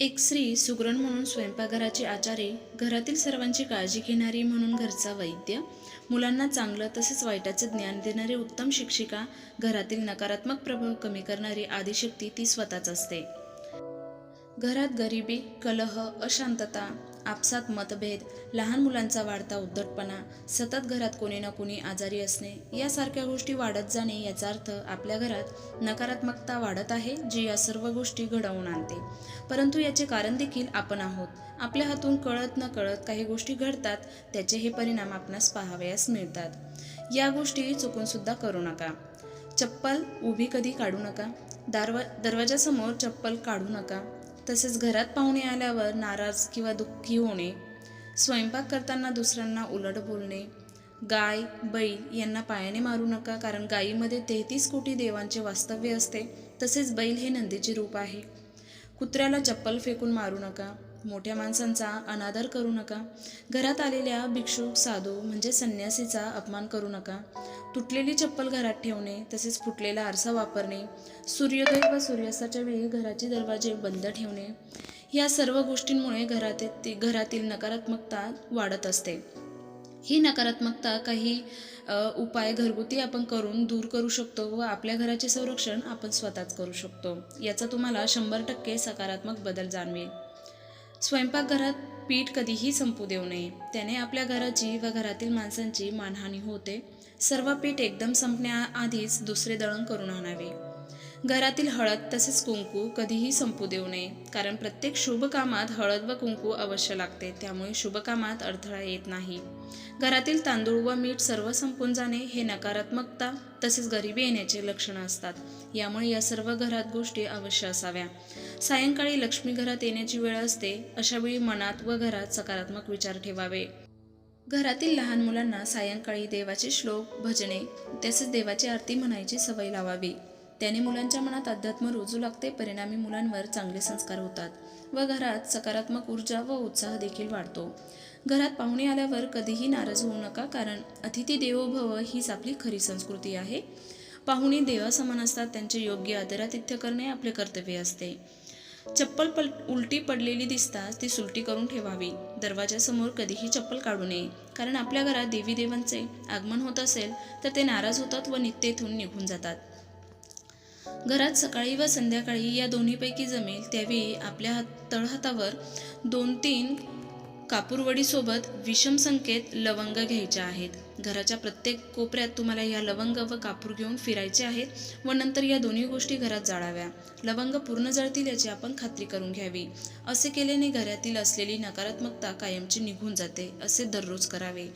एक स्त्री सुगरण म्हणून स्वयंपाकघराची आचारी घरातील सर्वांची काळजी घेणारी म्हणून घरचा वैद्य मुलांना चांगलं तसेच वाईटाचे ज्ञान देणारी उत्तम शिक्षिका घरातील नकारात्मक प्रभाव कमी करणारी आदिशक्ती ती स्वतःच असते. घरात गरिबी कलह अशांतता आपसात मतभेद लहान मुलांचा वाढता उद्धटपणा सतत घरात कोणी ना कोणी आजारी असणे यासारख्या गोष्टी वाढत जाणे याचा अर्थ आपल्या घरात नकारात्मकता वाढत आहे जी या सर्व गोष्टी घडवून आणते. परंतु याचे कारण देखील आपण आहोत. आपल्या हातून कळत न कळत काही गोष्टी घडतात त्याचे हे परिणाम आपणास पाहावयास मिळतात. या गोष्टी चुकूनसुद्धा करू नका. चप्पल उभी कधी काढू नका. दारवा दरवाजासमोर चप्पल काढू नका. तसेच घरात पाहुणे आल्यावर नाराज किंवा दुःखी होणे स्वयंपाक करताना दुसऱ्यांना उलट बोलणे गाय बैल यांना पायाने मारू नका कारण गायीमध्ये तेहतीस कोटी देवांचे वास्तव्य असते तसेच बैल हे नंदीचे रूप आहे. कुत्र्याला चप्पल फेकून मारू नका मोठ्या माणसांचा अनादर करू नका घरात आलेल्या भिक्षुक साधू म्हणजे संन्यासीचा अपमान करू नका तुटलेली चप्पल घरात ठेवणे तसेच फुटलेला आरसा वापरणे सूर्योदय व सूर्यास्ताच्या वेळी घराचे दरवाजे बंद ठेवणे या सर्व गोष्टींमुळे घरात घरातील नकारात्मकता वाढत असते. ही नकारात्मकता काही उपाय घरगुती आपण करून दूर करू शकतो व आपल्या घराचे संरक्षण आपण स्वतःच करू शकतो. याचा तुम्हाला शंभर टक्के सकारात्मक बदल जाणवेल. स्वयंपाकघरात पीठ कधीही संपू देऊ नये. त्याने आपल्या घराची व घरातील माणसांची मानहानी होते. सर्व पीठ एकदम संपण्याआधीच दुसरे दळण करून आणावे. घरातील हळद तसेच कुंकू कधीही संपू देऊ नये कारण प्रत्येक शुभ कामात हळद व कुंकू अवश्य लागते त्यामुळे शुभ कामात अडथळा येत नाही. घरातील तांदूळ व मीठ सर्व संपून जाणे हे नकारात्मकता तसेच गरिबी येण्याचे लक्षणं असतात. यामुळे या सर्व घरात गोष्टी अवश्य असाव्या. सायंकाळी लक्ष्मी घरात येण्याची वेळ असते अशावेळी मनात व घरात सकारात्मक विचार ठेवावे. घरातील लहान मुलांना सायंकाळी देवाचे श्लोक भजने तसेच देवाची आरती म्हणायची सवय लावावी. त्याने मुलांच्या मनात अध्यात्म रुजू लागते परिणामी मुलांवर चांगले संस्कार होतात व घरात सकारात्मक ऊर्जा व उत्साह देखील वाढतो. घरात पाहुणे आल्यावर कधीही नाराज होऊ नका कारण अतिथी देवो भव हीच आपली खरी संस्कृती आहे. पाहुणे देवासमान असतात त्यांचे योग्य आदरातिथ्य करणे आपले कर्तव्य असते. चप्पल पल उलटी पडलेली दिसताच ती सुलटी करून ठेवावी. दरवाजासमोर कधीही चप्पल काढू नये. कारण आपल्या घरात देवीदेवांचे आगमन होत असेल तर ते नाराज होतात व नित्येथून निघून जातात. घरात सकाळी व संध्याकाळी या दोन्हीपैकी जमेल त्यावेळी आपल्या हात तळहातावर दोन तीन कापूरवडीसोबत विषम संकेत लवंग घ्यायच्या आहेत. घराच्या प्रत्येक कोपऱ्यात तुम्हाला या लवंग व कापूर घेऊन फिरायचे आहेत व नंतर या दोन्ही गोष्टी घरात जाळाव्या. लवंग पूर्ण जळतील याची आपण खात्री करून घ्यावी. असे केल्याने घरातील असलेली नकारात्मकता कायमची निघून जाते असे दररोज करावे.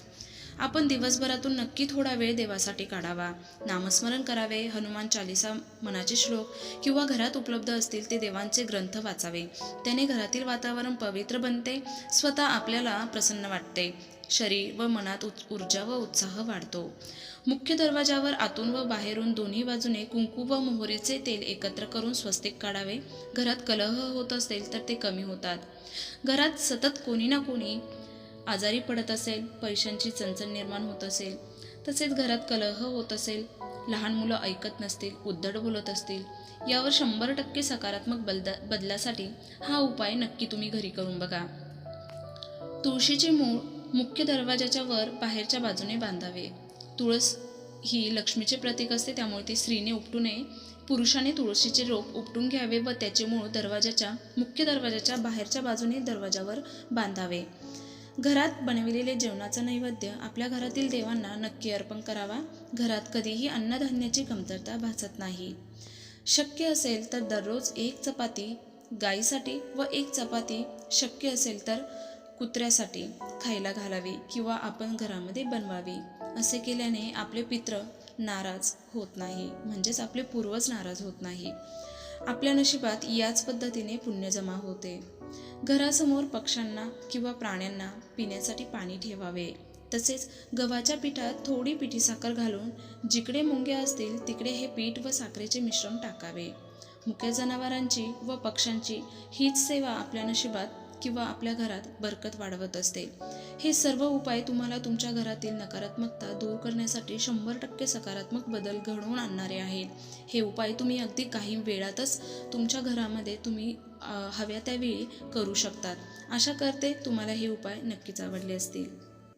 आपण दिवसभरातून नक्की थोडा वेळ देवासाठी काढावा. नामस्मरण करावे हनुमान चालिसा मनाचे श्लोक किंवा घरात उपलब्ध असतील ते देवांचे ग्रंथ वाचावे. त्याने घरातील वातावरण पवित्र बनते स्वतः आपल्याला प्रसन्न वाटते. शरीर व मनात ऊर्जा व उत्साह वाढतो. मुख्य दरवाजावर आतून व बाहेरून दोन्ही बाजूने कुंकू व मोहरीचे तेल एकत्र करून स्वस्तिक काढावे. घरात कलह होत असेल तर ते कमी होतात. घरात सतत कोणी ना कोणी आजारी पडत असेल पैशांची चणचण निर्माण होत असेल तसेच घरात कलह होत असेल लहान मुलं ऐकत नसतील उद्धट बोलत असतील यावर शंभर टक्के सकारात्मक बदला बदलासाठी हा उपाय नक्की तुम्ही घरी करून बघा. तुळशीचे मूळ मुख्य दरवाजाच्या वर बाहेरच्या बाजूने बांधावे. तुळस ही लक्ष्मीचे प्रतीक असते त्यामुळे ती स्त्रीने उपटू नये पुरुषाने तुळशीचे रोप उपटून घ्यावे व त्याचे मूळ दरवाजाच्या मुख्य दरवाजाच्या बाहेरच्या बाजूने दरवाजावर बांधावे. घरात बनविलेले जेवणाचा नैवेद्य आपल्या घरातील देवांना नक्की अर्पण करावा. घरात कधीही अन्नधान्याची कमतरता भासत नाही. शक्य असेल तर दररोज एक चपाती गाईसाठी व एक चपाती शक्य असेल तर कुत्र्यासाठी खायला घालावी किंवा आपण घरामध्ये बनवावी. असे केल्याने आपले पित्र नाराज होत नाही म्हणजेच आपले पूर्वज नाराज होत नाही. आपल्या नशिबात याच पद्धतीने पुण्य जमा होते. घरासमोर पक्ष्यांना किंवा प्राण्यांना पिण्यासाठी पाणी ठेवावे. तसेच गव्हाच्या पिठात थोडी पिठी साखर घालून जिकडे मुंग्या असतील तिकडे हे पीठ व साखरेचे मिश्रण टाकावे. मुख्य जनावरांची व पक्ष्यांची हीच सेवा आपल्या नशिबात किंवा आपल्या घरात बरकत वाढवत असते. हे सर्व उपाय तुम्हाला तुमच्या घरातील नकारात्मकता दूर करण्यासाठी शंभर टक्के सकारात्मक बदल घडवून आणणारे आहेत. हे उपाय तुम्ही अगदी काही वेळातच तुमच्या घरामध्ये तुम्ही हव्या त्यावेळी करू शकतात. आशा करते तुम्हाला हे उपाय नक्कीच आवडले असतील.